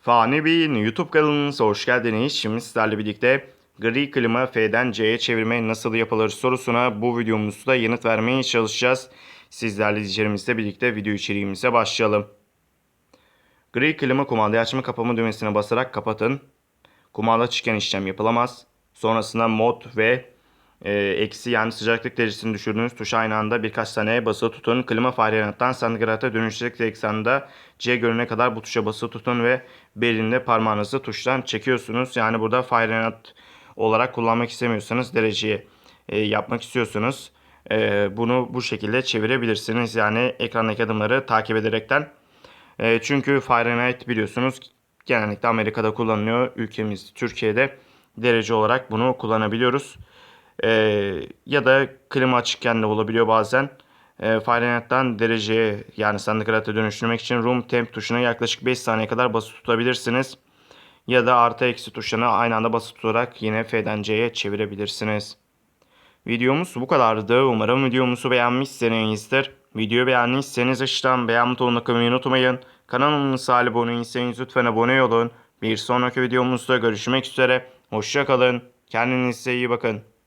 Fani Bey'in YouTube kanalınıza hoş geldiniz. Şimdi sizlerle birlikte gri klima F'den C'ye çevirme nasıl yapılır sorusuna bu videomuzda yanıt vermeye çalışacağız. Sizlerle içerimizde birlikte video içeriğimize başlayalım. Gri klima kumandayı açma kapama düğmesine basarak kapatın. Kumanda açıkken işlem yapılamaz. Sonrasında mod ve e, eksi yani sıcaklık derecesini düşürdüğünüz tuşa aynı anda birkaç saniye basılı tutun. Klima Fahrenheit'tan santigrata dönüşecek eksanda C görüne kadar bu tuşa basılı tutun ve belinde parmağınızı tuştan çekiyorsunuz. Yani burada Fahrenheit olarak kullanmak istemiyorsanız dereceyi e, yapmak istiyorsunuz. E, bunu bu şekilde çevirebilirsiniz. Yani ekrandaki adımları takip ederekten. E, çünkü Fahrenheit biliyorsunuz genellikle Amerika'da kullanılıyor. Ülkemiz Türkiye'de derece olarak bunu kullanabiliyoruz. Ee, ya da klima açıkken de olabiliyor bazen. Ee, Fahrenheit'tan dereceye yani santigrata dönüştürmek için room temp tuşuna yaklaşık 5 saniye kadar basılı tutabilirsiniz. Ya da artı eksi tuşlarına aynı anda basılı tutarak yine F'den C'ye çevirebilirsiniz. Videomuz bu kadardı. Umarım videomuzu beğenmişsinizdir. Videoyu beğendiyseniz aşağıdan beğen butonuna kılmayı unutmayın. Kanalımıza abone değilseniz lütfen abone olun. Bir sonraki videomuzda görüşmek üzere. Hoşçakalın. Kendinize iyi bakın.